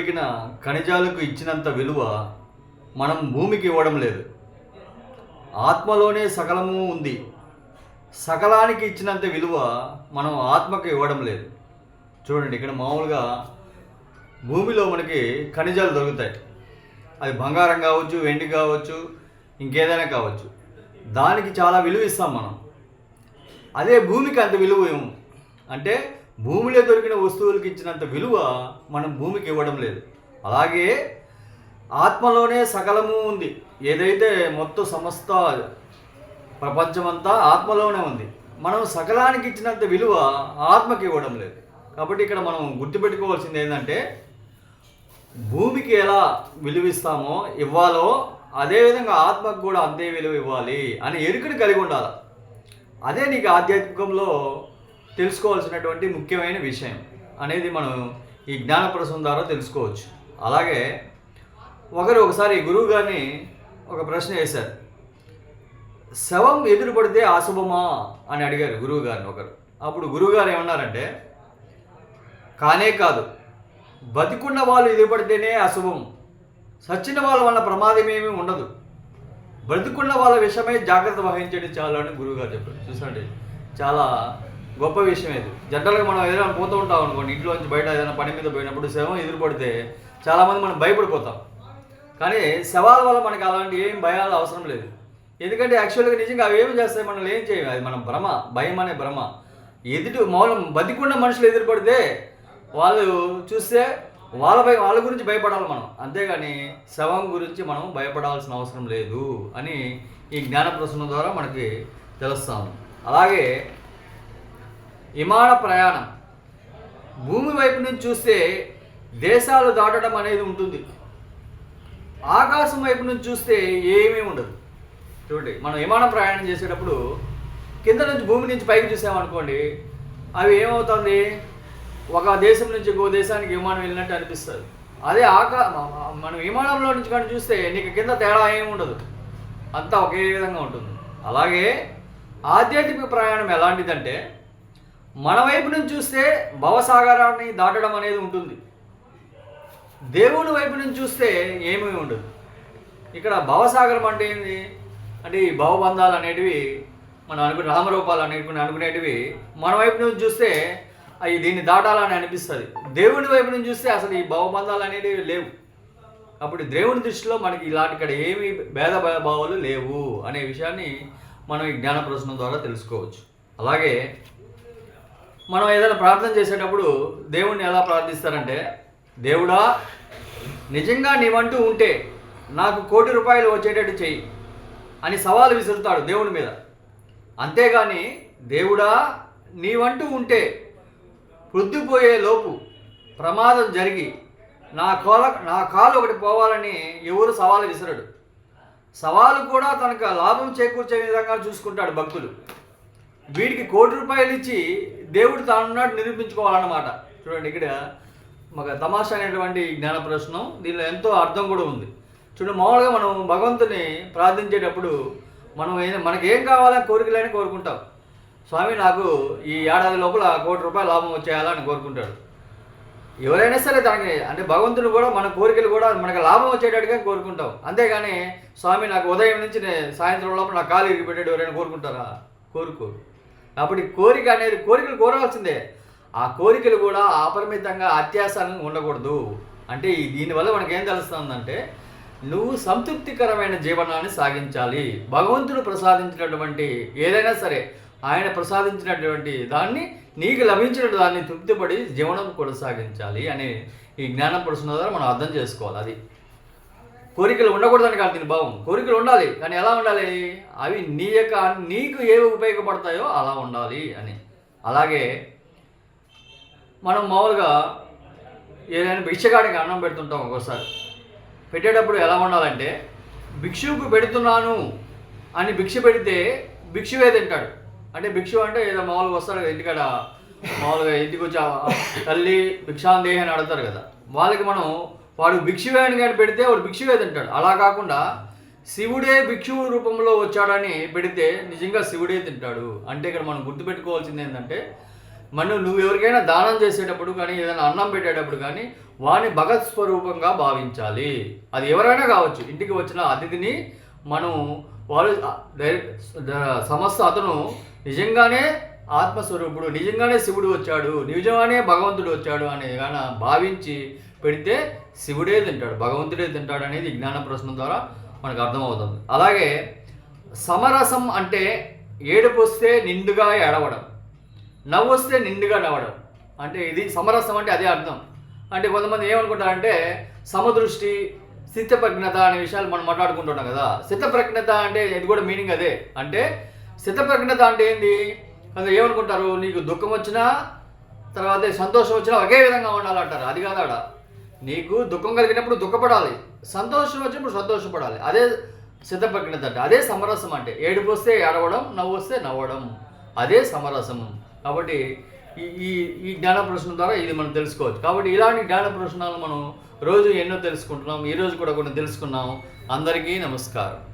దొరికిన ఖనిజాలకు ఇచ్చినంత విలువ మనం భూమికి ఇవ్వడం లేదు. ఆత్మలోనే సకలము ఉంది. సకలానికి ఇచ్చినంత విలువ మనం ఆత్మకు ఇవ్వడం లేదు. చూడండి ఇక్కడ మామూలుగా భూమిలో మనకి ఖనిజాలు దొరుకుతాయి. అది బంగారం కావచ్చు వెండి కావచ్చు ఇంకేదైనా కావచ్చు. దానికి చాలా విలువ ఇస్తాం మనం. అదే భూమికి అంత విలువ ఏమో అంటే భూమిలో దొరికిన వస్తువులకి ఇచ్చినంత విలువ మనం భూమికి ఇవ్వడం లేదు. అలాగే ఆత్మలోనే సకలము ఉంది. ఏదైతే మొత్తం సమస్త ప్రపంచమంతా ఆత్మలోనే ఉంది మనం సకలానికి ఇచ్చినంత విలువ ఆత్మకి ఇవ్వడం లేదు. కాబట్టి ఇక్కడ మనం గుర్తుపెట్టుకోవాల్సింది ఏంటంటే భూమికి ఎలా విలువిస్తామో ఇవ్వాలో అదేవిధంగా ఆత్మకు కూడా అంతే విలువ ఇవ్వాలి అని ఎరుకని కలిగి ఉండాలి. అదే నీకు ఆధ్యాత్మికంలో తెలుసుకోవాల్సినటువంటి ముఖ్యమైన విషయం అనేది మనం ఈ జ్ఞానప్రసం ద్వారా తెలుసుకోవచ్చు. అలాగే ఒకరు ఒకసారి గురువు గారిని ఒక ప్రశ్న వేశారు. శవం ఎదురు పడితే అశుభమా? అని అడిగారు గురువు గారిని ఒకరు. అప్పుడు గురువుగారు ఏమన్నారంటే కానే కాదు. బతికున్న వాళ్ళు ఎదురుపడితేనే అశుభం. సచ్చిన వాళ్ళ వల్ల ప్రమాదం ఏమీ ఉండదు. బ్రతికున్న వాళ్ళ విషయమై జాగ్రత్త వహించండి చాలు అని గురువుగారు చెప్పారు. చూసండి చాలా గొప్ప విషయం ఇది. జనరల్గా మనం ఏదైనా పోతూ ఉంటాం అనుకోండి ఇంట్లో నుంచి బయట ఏదైనా పని మీద పోయినప్పుడు శవం ఎదురుపడితే చాలామంది మనం భయపడిపోతాం. కానీ శవాల వల్ల మనకి అలాంటి ఏం భయాలు అవసరం లేదు. ఎందుకంటే యాక్చువల్గా నిజంగా అవి ఏమి చేస్తాయి? మనం ఏం చేయం అది మనం భ్రమ భయం అనే భ్రమ. ఎదుటి మౌలం బతికున్న మనుషులు ఎదురుపడితే వాళ్ళు చూస్తే వాళ్ళపై వాళ్ళ గురించి భయపడాలి మనం. అంతేగాని శవం గురించి మనం భయపడాల్సిన అవసరం లేదు అని ఈ జ్ఞాన ప్రసన్న ద్వారా మనకి తెలుస్తాము అలాగే విమాన ప్రయాణం. భూమి వైపు నుంచి చూస్తే దేశాలు దాటడం అనేది ఉంటుంది. ఆకాశం వైపు నుంచి చూస్తే ఏమీ ఉండదు. చూడండి మనం విమానం ప్రయాణం చేసేటప్పుడు కింద నుంచి భూమి నుంచి పైకి చూసామనుకోండి అవి ఏమవుతుంది ఒక దేశం నుంచి ఇంకో దేశానికి విమానం వెళ్ళినట్టు అనిపిస్తుంది. అదే ఆకా మనం విమానంలో నుంచి కానీ చూస్తే నీకు కింద తేడా ఏమి ఉండదు. అంతా ఒకే విధంగా ఉంటుంది. అలాగే ఆధ్యాత్మిక ప్రయాణం ఎలాంటిదంటే మన వైపు నుంచి చూస్తే భవసాగరాన్ని దాటడం అనేది ఉంటుంది. దేవుని వైపు నుంచి చూస్తే ఏమీ ఉండదు. ఇక్కడ భవసాగరం అంటే ఏంది? అంటే ఈ భవబంధాలు అనేటివి మనం అనుకునే రామరూపాలు అనుకునే అనుకునేటివి మన వైపు నుంచి చూస్తే అవి దీన్ని దాటాలని అనిపిస్తుంది. దేవుని వైపు నుంచి చూస్తే అసలు ఈ భవబంధాలు అనేటివి లేవు. అప్పుడు దేవుని దృష్టిలో మనకి ఇలాంటి ఇక్కడ ఏమి భేద భావాలు లేవు అనే విషయాన్ని మనం ఈ జ్ఞాన ప్రశ్న ద్వారా తెలుసుకోవచ్చు. అలాగే మనం ఏదైనా ప్రార్థన చేసేటప్పుడు దేవుణ్ణి ఎలా ప్రార్థిస్తారంటే దేవుడా నిజంగా నీవంటూ ఉంటే నాకు కోటి రూపాయలు వచ్చేటట్టు చెయ్యి అని సవాలు విసురుతాడు దేవుని మీద. అంతేగాని దేవుడా నీవంటూ ఉంటే వృద్ధిపోయే లోపు ప్రమాదం జరిగి నా కోల నా కాలు ఒకటి పోవాలని ఎవరు సవాలు విసరడు. సవాలు కూడా తనకు లాభం చేకూర్చే విధంగా చూసుకుంటాడు భక్తులు. వీడికి కోటి రూపాయలు ఇచ్చి దేవుడు తానున్నాడు నిరూపించుకోవాలన్నమాట. చూడండి ఇక్కడ ఒక తమాషా అనేటువంటి జ్ఞాన ప్రశ్నం దీనిలో ఎంతో అర్థం కూడా ఉంది. చూడండి మామూలుగా మనం భగవంతుని ప్రార్థించేటప్పుడు మనం ఏ మనకి ఏం కావాలని కోరికలని కోరుకుంటాం. స్వామి నాకు ఈ ఏడాది లోపల కోటి రూపాయలు లాభం వచ్చేయాలని కోరుకుంటాడు. ఎవరైనా సరే తనకి అంటే భగవంతుడు కూడా మన కోరికలు కూడా మనకు లాభం వచ్చేటట్టుగా కోరుకుంటాం. అంతేగాని స్వామి నాకు ఉదయం నుంచి సాయంత్రం లోపల నా కాలు ఇరిగిపెట్టాడు ఎవరైనా కోరుకుంటారా? కోరుకోరు. కాబట్టి కోరిక అనేది కోరికలు కోరవలసిందే. ఆ కోరికలు కూడా అపరిమితంగా అత్యాసాలను ఉండకూడదు. అంటే దీనివల్ల మనకి ఏం తెలుస్తుందంటే నువ్వు సంతృప్తికరమైన జీవనాన్ని సాగించాలి. భగవంతుడు ప్రసాదించినటువంటి ఏదైనా సరే ఆయన ప్రసాదించినటువంటి దాన్ని నీకు లభించిన దాన్ని తృప్తిపడి జీవనం కొనసాగించాలి అనే ఈ జ్ఞానం పడుతున్న ద్వారా మనం అర్థం చేసుకోవాలి. అది కోరికలు ఉండకూడదని కాదు దీని భావం. కోరికలు ఉండాలి. కానీ ఎలా ఉండాలి? అవి నీ యొక్క నీకు ఏవి ఉపయోగపడతాయో అలా ఉండాలి అని. అలాగే మనం మామూలుగా ఏదైనా భిక్షగాడికి అన్నం పెడుతుంటాం ఒక్కోసారి. పెట్టేటప్పుడు ఎలా ఉండాలంటే భిక్షువుకు పెడుతున్నాను అని భిక్ష పెడితే భిక్షువే తింటాడు. అంటే భిక్షు అంటే ఏదో మామూలుగా వస్తాడు కదా ఇంటికాడ మామూలుగా ఇంటికి వచ్చి తల్లి భిక్షాందేహి అని అడుగుతారు కదా. వాళ్ళకి మనం వాడు భిక్షువే అని కానీ పెడితే వాడు భిక్షువే తింటాడు. అలా కాకుండా శివుడే భిక్షువు రూపంలో వచ్చాడని పెడితే నిజంగా శివుడే తింటాడు. అంటే ఇక్కడ మనం గుర్తుపెట్టుకోవాల్సింది ఏంటంటే మనం నువ్వు ఎవరికైనా దానం చేసేటప్పుడు కానీ ఏదైనా అన్నం పెట్టేటప్పుడు కానీ వాని భగత్ స్వరూపంగా భావించాలి. అది ఎవరైనా కావచ్చు. ఇంటికి వచ్చిన అతిథిని మనం వాళ్ళు డైరెక్ట్ సమస్త అతను నిజంగానే ఆత్మస్వరూపుడు నిజంగానే శివుడు వచ్చాడు నిజంగానే భగవంతుడు వచ్చాడు అనే గాన భావించి పెడితే శివుడే తింటాడు భగవంతుడే తింటాడు అనేది జ్ఞాన ప్రశ్న ద్వారా మనకు అర్థమవుతుంది. అలాగే సమరసం అంటే ఏడుపు వస్తే నిండుగా ఏడవడం నవ్వు వస్తే నిండుగా నవ్వడం. అంటే ఇది సమరసం అంటే అదే అర్థం. అంటే కొంతమంది ఏమనుకుంటారంటే సమదృష్టి స్థితప్రజ్ఞత అనే విషయాలు మనం మాట్లాడుకుంటున్నాం కదా. స్థితప్రజ్ఞత అంటే ఇది కూడా మీనింగ్ అదే. అంటే స్థితప్రజ్ఞత అంటే ఏంది? అందులో ఏమనుకుంటారు? నీకు దుఃఖం వచ్చినా తర్వాత సంతోషం వచ్చినా ఒకే విధంగా ఉండాలంటారు. అది కాదు ఆడ. నీకు దుఃఖం కలిగినప్పుడు దుఃఖపడాలి. సంతోషం వచ్చినప్పుడు సంతోషపడాలి. అదే సిద్ధప్రజ్ఞత అంటే అదే సమరసం అంటే ఏడుపు వస్తే ఏడవడం నవ్వు వస్తే నవ్వడం. అదే సమరసము కాబట్టి ఈ ఈ ఈ జ్ఞాన ప్రశ్న ద్వారా ఇది మనం తెలుసుకోవచ్చు. కాబట్టి ఇలాంటి జ్ఞాన ప్రశ్నలు మనం రోజు ఎన్నో తెలుసుకుంటున్నాం. ఈరోజు కూడా కొన్ని తెలుసుకున్నాం. అందరికీ నమస్కారం.